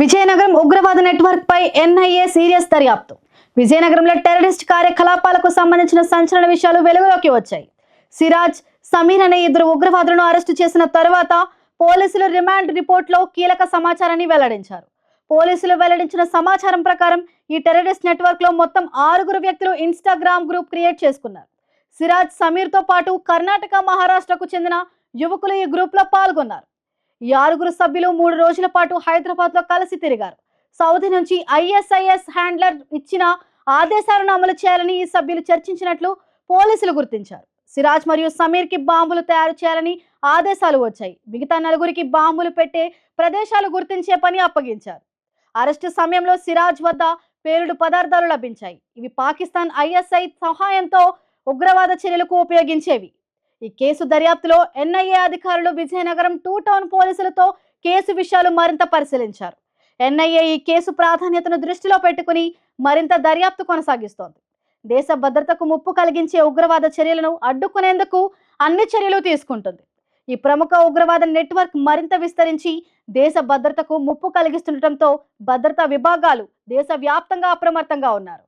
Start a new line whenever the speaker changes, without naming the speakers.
విజయనగరం ఉగ్రవాద నెట్వర్క్ పై NIA serious దర్యాప్తు. విజయనగరంలో టెర్రరిస్ట్ కార్యకలాపాలకు సంబంధించిన సంచలన విషయాలు వెలుగులోకి వచ్చాయి. సిరాజ్ సమీర్ అనే ఇద్దరు ఉగ్రవాదులను అరెస్టు చేసిన తరువాత పోలీసులు రిమాండ్ రిపోర్ట్లో కీలక సమాచారాన్ని వెల్లడించారు. పోలీసులు వెల్లడించిన సమాచారం ప్రకారం ఈ టెర్రరిస్ట్ నెట్వర్క్లో మొత్తం ఆరుగురు వ్యక్తులు ఇన్స్టాగ్రామ్ గ్రూప్ క్రియేట్ చేసుకున్నారు. సిరాజ్ సమీర్తో పాటు కర్ణాటక మహారాష్ట్రకు చెందిన యువకులు ఈ గ్రూప్లో పాల్గొన్నారు. ఈ ఆరుగురు సభ్యులు మూడు రోజుల పాటు హైదరాబాద్లో కలిసి తిరిగారు. సౌదీ నుంచి ఐఎస్ఐఎస్ హ్యాండ్లర్ ఇచ్చిన ఆదేశాలను అమలు చేయాలని ఈ సభ్యులు చర్చించినట్లు పోలీసులు గుర్తించారు. సిరాజ్ మరియు సమీర్కి బాంబులు తయారు చేయాలని ఆదేశాలు వచ్చాయి. మిగతా నలుగురికి బాంబులు పెట్టే ప్రదేశాలు గుర్తించే పని అప్పగించారు. అరెస్టు సమయంలో సిరాజ్ వద్ద పేలుడు పదార్థాలు లభించాయి. ఇవి పాకిస్తాన్ ఐఎస్ఐ సహాయంతో ఉగ్రవాద చర్యలకు ఉపయోగించేవి. ఈ కేసు దర్యాప్తులో ఎన్ఐఏ అధికారులు విజయనగరం టూ టౌన్ పోలీసులతో కేసు విషయాలు మరింత పరిశీలించారు. ఎన్ఐఏ ఈ కేసు ప్రాధాన్యతను దృష్టిలో పెట్టుకుని మరింత దర్యాప్తు కొనసాగిస్తోంది. దేశ భద్రతకు ముప్పు కలిగించే ఉగ్రవాద చర్యలను అడ్డుకునేందుకు అన్ని చర్యలు తీసుకుంటుంది. ఈ ప్రముఖ ఉగ్రవాద నెట్వర్క్ మరింత విస్తరించి దేశ భద్రతకు ముప్పు కలిగిస్తుండటంతో భద్రతా విభాగాలు దేశవ్యాప్తంగా అప్రమత్తంగా ఉన్నారు.